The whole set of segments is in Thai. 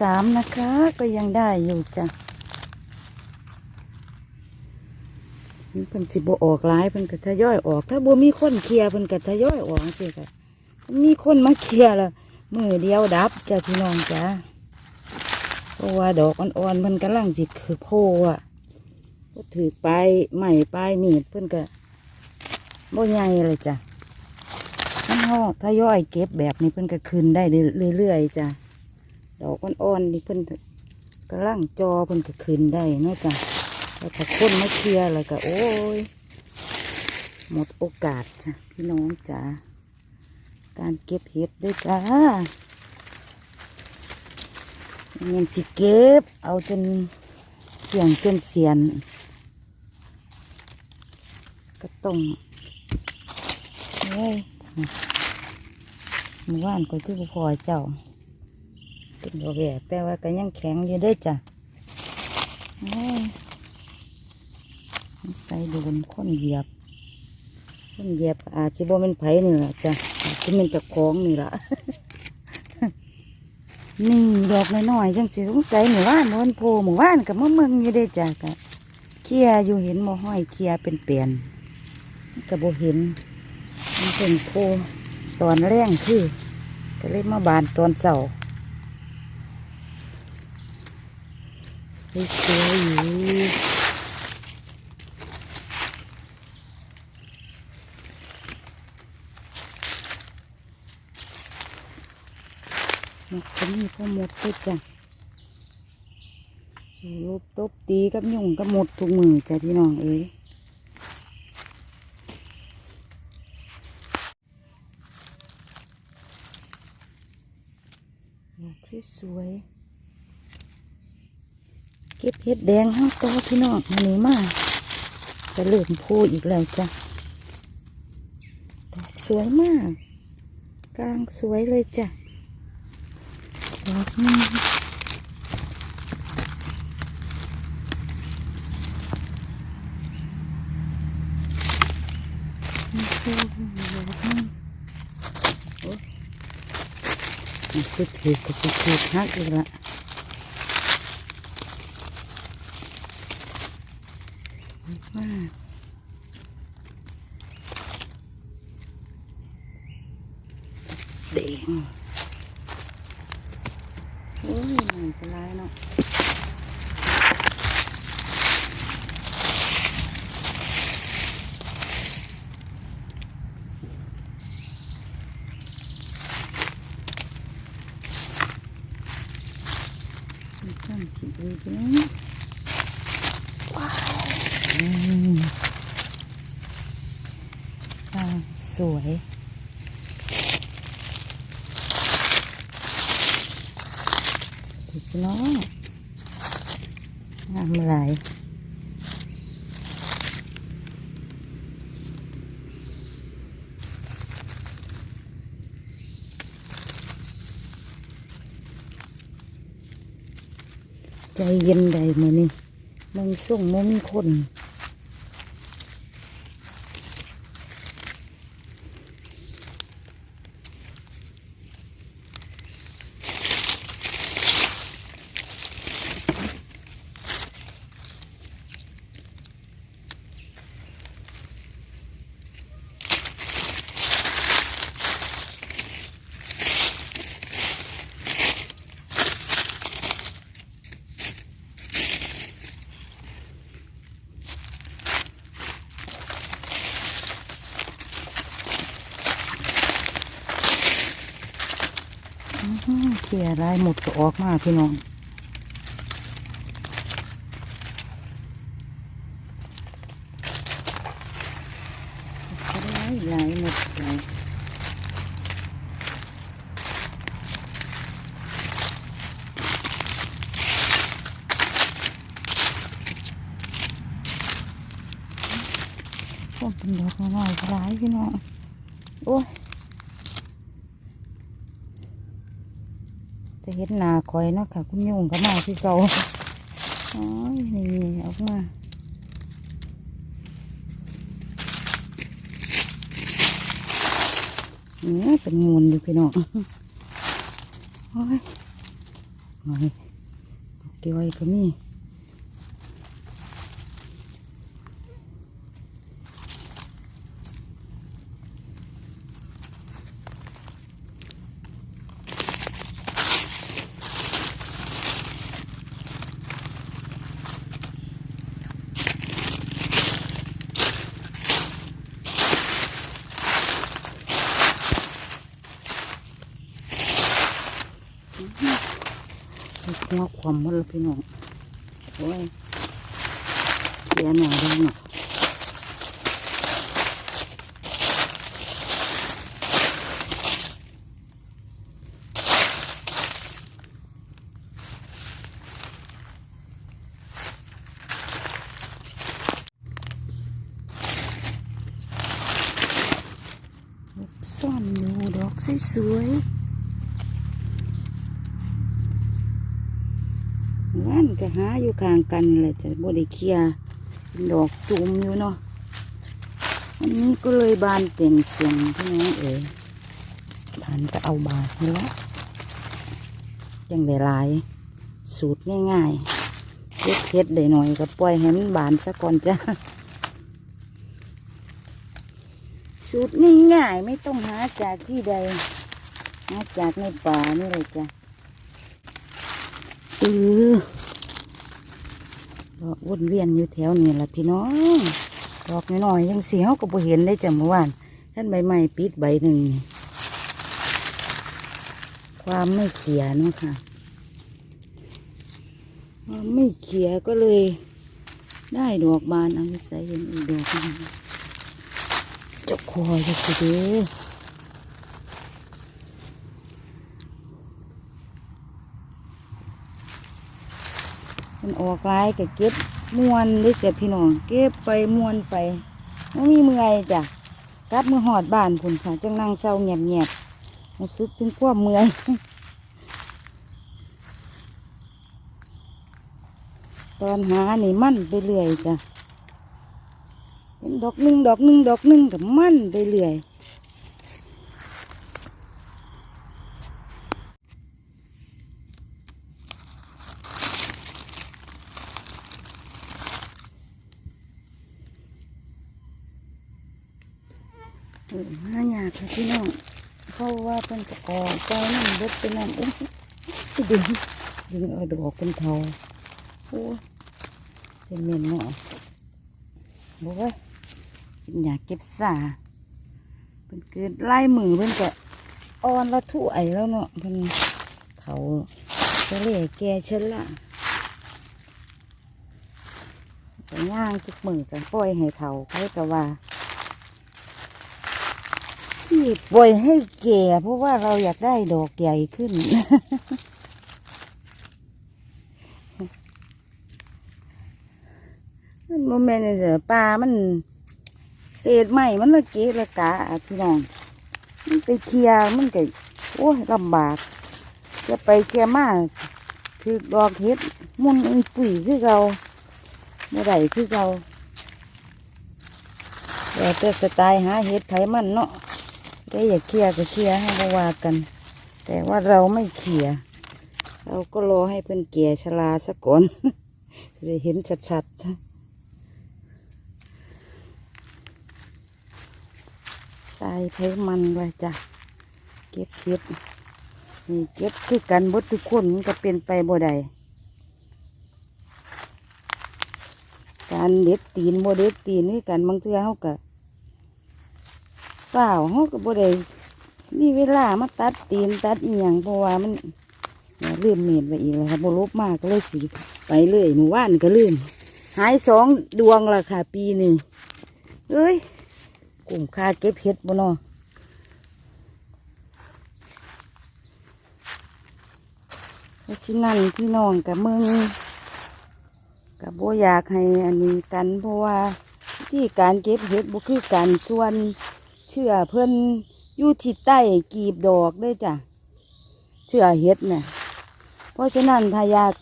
สามนะคะ ก็ยังได้อยู่จ้ะเพิ่นสิบออกหลายเพิ่นก็ทยอยออก ถ้าบ่มีคนเคลียร์เพิ่นก็ทยอยออกสิค่ะมีคนมาเคลียร์ละมือเดียวดับจ้ะพี่น้องจ้ะเพราะว่าดอกอ่อนๆมันกำลังสิคือโพอะก็ถือปลายใหม่ปลายมีดเพิ่นก็บ่ใหญ่เลยจ้ะนห่อถ้าย่อยเก็บแบบนี้เพิ่นก็คืนได้เรื่อยๆจ้ะ ดอกอ่อนๆนี่เพิ่นกำลังจอเพิ่นก็คืนได้นาะจ้ะแล้วถ้าคนมาเคลียร์แล้วก็โอ้ย หมดโอกาสจ้ะพี่น้องจ้ะการเก็บเห็ดด้วยจ้าเงินสิเก็บ เอาจนเสียงจนเสียน ก็ต้องเฮ้ยหมู่บ้านก็คือพอเจ้า เป็นดอกแหวกแต่ว่าก็ยังแข็งอยู่ด้วยจ้ะใส่โดนคนเหยียบคนเหยียบอาจจะบ่เป็นไผนี่แหละจ้ะอาจจะเป็นเจากของนี่ละนี่ดอกน้อยๆจังสิสงสัยหมู่บ้านมันโพหมู่บ้านกับมะเมืองอยู่เด้จ้ะกะเคียร์อยู่เห็นมห้อยเคียร์เป็นเปลี่ยนกับโบเห็นมันเป็นโพตอนแรงคือก็เลยมาบานตอนเสาร์ สวยๆอยู่มันก็มีพ่อหมดด้วยจ้ะสูลบตบตีกับยุ่งกับหมดทุกมือจ้ะพี่น้องเอ้ยดอกสวยๆ เก็ดแดงห้าตัวพี่น้องอันนี้มาจะเริ่มพูอีกแล้วจ้ะดอกสวยมากกลังสวยเลยจ้ะดอกนี้คือดอกนี้โอ้มันคือถือก็คือถือฮักอีกละ มากแดงอุ้ยมั อืมสวยถูกเนาะงามหลายใจเย็นใดมือนี่มึงส่งมึงมีคน อื้อเสียรายหมดก็ออกมาพี่น้องหลายหลายหมดหลยพวกเป็นดอกน้อยๆหลายพี่น้องโอ้ย จะเห็นหนาคอยเนาะค่ะ คุณยุงก็มาที่เก่าอ๋อนี่ออกมาเนี่ยเป็นงูนอยู่พี่น้องโอ้ยหน่อยเกี่ยวไอ้ก็มี หัว ความหมดแล้วพี่น้องโอ้ยเดี๋ยวหน่อยเดี๋ยวหน่อยซ่อนดูดอกสวยๆ ว่านก็หาอยู่ข้างกันแหละแต่บ่ได้เคียเป็นดอกจุ่มอยู่เนาะวันนี้ก็เลยบานเปล่งเสียงพี่น้องเอ๋ยบานก็เอาบานนี่ละยังได้ลายสูตรง่ายๆเฮ็ดเฮ็ดได้หน่อยก็ปล่อยให้มันบานซะก่อนจ้ะสูตรง่ายๆไม่ต้องหาจากที่ใดหาจากในป่านี่เลยจ้ะ เออดอกวนเวียนอยู่แถวนี้แหละพี่น้องดอกน้อยๆยังเสียวก็บ่เห็นได้จ้ะเมื่อวานท่านใบไม้ปิดใบหนึ่งความไม่เขียนะค่ะความไม่เขียก็เลย ได้ดอกบานเอาไปใส่เห็นอีกดอกนึงจะคอยจะสิเด้อันออกลายก็เก็บมวนเด้อจ้ะพี่น้องเก็บไปมวนไปไม่มีเมื่อยจ้ะกลับมือหอดบ้านพุ่นค่ะจังนั่งเศร้าเงียบเงียบๆรู้สึกถึงความเมื่อยตอนหานี่มั่นไปเรื่อยจ้ะเป็นดอกหนึ่งดอกหนึ่งดอกหนึ่งกับมั่นไปเรื่อย ออหายากค่ะพี่น้องเพราว่าเป็นกระกอกไปนั่นเบดไปนั่นโอ้ยดึงดึงเอาดอกเป็นเทาโอ้เป็นเมนเนาะบอกว่าเป็นอยากเก็บสาเป็นเกิดไล่มือเป็นก็อ่อนละทุ่ไอแล้วเนาะเป็นเถาจะเล่แกฉันละแต่ย่างทุกมือกันปล่อยให้เถาใครก็ว่า ปล่อยให้แก่ เพราะว่าเราอยากได้ดอกใหญ่ขึ้น มันโมเมนต์เปลามัน เศษไม้มันละเกะละกะอะพี่น้อง มันไปเคลียร์มันก็โอ้ยลำบาก จะไปเคลียมาคือดอกเห็ดมุนอุ้ยปุ๋ยคือเราเมื่อไหร่คือเราแต่แต่สไตล์หาเห็ดไถมันเนาะ ได้อย่าเคลียร์ก็เคลียร์ให้เขาว่ากัน แต่ว่าเราไม่เคลียร์เราก็รอให้เพิ่อนเกียร์ชราซะก่อนจะได้เห็นชัดๆตายไผมันไว้จ้ะเก็บเก็บนี่เก็บคือกันบดทุกคนมันก็เป็นไปบ่ได้การเด็ดตีนบ่เด็ดตีนนี่กันบางเทื่อเขาก็ เปล่าเขาก็บ่ได้มีเวลามาตัดตีนตัดอีหยังเพราะว่ามันเนี่ยลืมเมีดไปอีกแล้วครับบ่ลบมากก็เลยสิไปเลยหมู่ว่านก็ลืมหายสองดวงละค่ะ ปีนี้เอ้ยกลุ่มคาเก็บเห็ดบ่นาะเพราะฉะนั้นพี่น้องกับมึงกับบ่อยากให้อันนี้กันเพราะว่าที่การเก็บเห็ดบ่คือการส่วน เชื่อเพื่อนอยู่ที่ใต้กีบดอกเด้วยจ้ะเชื่อเห็ดเนี่ยเพราะฉะนั้นถ้าอยาก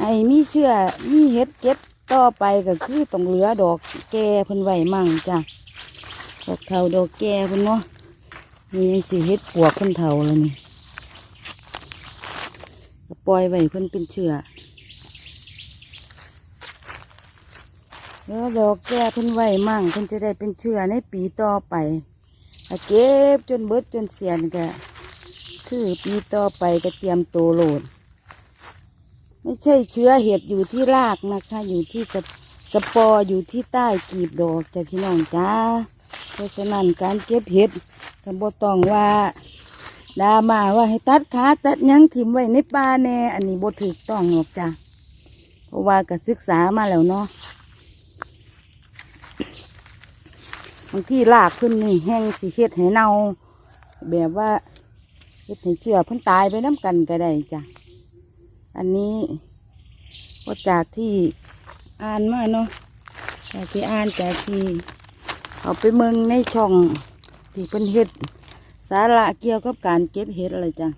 ให้มีเชื่อมีเห็ดเก็บต่อไปก็คือต้องเหลือดอกแก่เพิ่นไหวมั่งจ้ะดอกเทาดอกแก่เพิ่นเนาะนี่ยังสิเห็ดปวกเพิ่นเทาแล้วนี่ปล่อยไว้เพิ่นเป็นเชื้อ แล้วดอกแก้เพิ่นไว้มั่งเพิ่นจะได้เป็นเชื้อในปีต่อไปเก็บจนเบิดจนเสียนก็คือปีต่อไปก็เตรียมโตโหลด ไม่ใช่เชื้อเห็ดอยู่ที่รากนะคะ อยู่ที่สปสปอร์อยู่ที่ใต้กีบดอกจ้ะพี่น้องจ้าเพราะฉะนั้นการเก็บเห็ดก็บ่ต้องว่าดามาว่าให้ตัดขาตัดยังถิ่มไว้ในป่าแน่ อันนี้บ่ถูกต้องหรอกจ้ะเพราะว่าก็ศึกษามาแล้วเนาะ บางทีรากขึ้นนี่แห้งสิเฮ็ดให้เน่าแบบว่าเฮ็ดให้เชื้อเพิ่นตายไปน้ำกันก็ได้จ้ะอันนี้ก็จากที่อ่านมาเนาะจากที่อ่านจากที่เอาไปเมืองในช่องที่เป็นเห็ดสาระเกี่ยวกับการเก็บเห็ดอะไรจ้ะ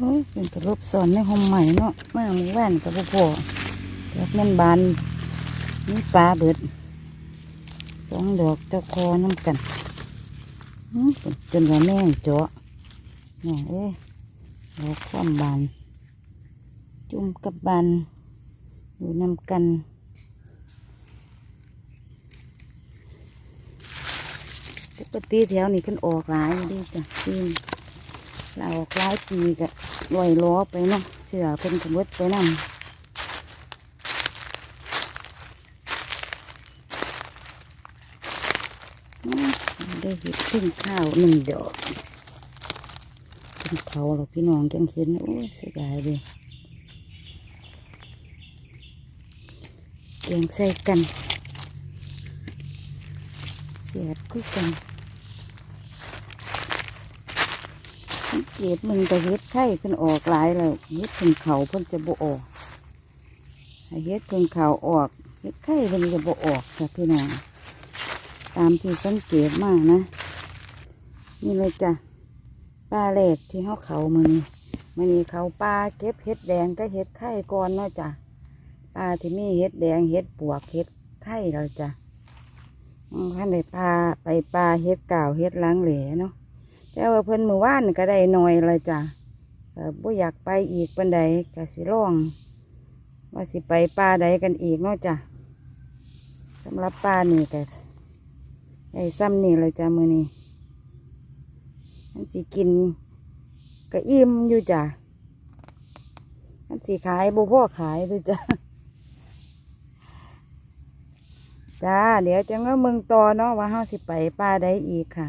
โอ้ยเป็นกระลบสอนในห้องใหม่เนาะมาหมู่บ้านกับพ่อแบบนั่นบานนี่ปลาเบิดสองดอกเจ้าคอน้ำกันจนว่าแม่งเจาะนี่ยเอ้ยดอกความบาน จุ่มกับบานอยู่นำกันปกติแถวนี้ขึ้นออกหลายดีจ้ะปีน เราออกหลายปีก็ลอยล้อไปเนาะเชื่อเป็นกระเบิดไปนั่งได้เห็ดพึ่งข้าวหนึ่งดอกเป็นเขาหรอพี่น้องจังเห็นโอ้ยเสียดายเลยเกียงใส่กัน เสียดคู่กัน สังเกตมึงแต่เห็ดไข่เพิ่นออกหลายแล้วเห็ดพึ่งเขาเพิ่นจะบ่ออกเห็ดพึ่งเขาออกเห็ดไข่เพิ่นจะบ่ออกจ้ะพี่น้องตามที่สังเกตมากนะ นี่เลยจ้ะปลาแหลกที่เขาเขามือนี้มือนี้เขาปลาเก็บเห็ดแดงก็เห็ดไข่ก่อนเนาะจ้ะปลาที่มีเห็ดแดงเห็ดปวกเห็ดไข่เราจ้ะท่านได้ปลาไปปลาเห็ดเก่าเห็ดล้างเหลเนาะ แต่ว่าเพิ่นมือว่านก็ได้หน่อยเลยจ้ะเออบ่อยากไปอีกปันใดก็สิล่อง ว่าสิไปปลาใดกันอีกเนาะจ้ะสำหรับปลานี่ก็ไอ้ซ้ำนี่เลยจ้ามือนี้มันสิกินกะอิ่มอยู่จ้ะมันสิขายบุพ่อขายด้วยจ้ะจ้า เดี๋ยวจะมาเมืองต่อเนาะว่าเฮาสิไปป้าได้อีกค่ะ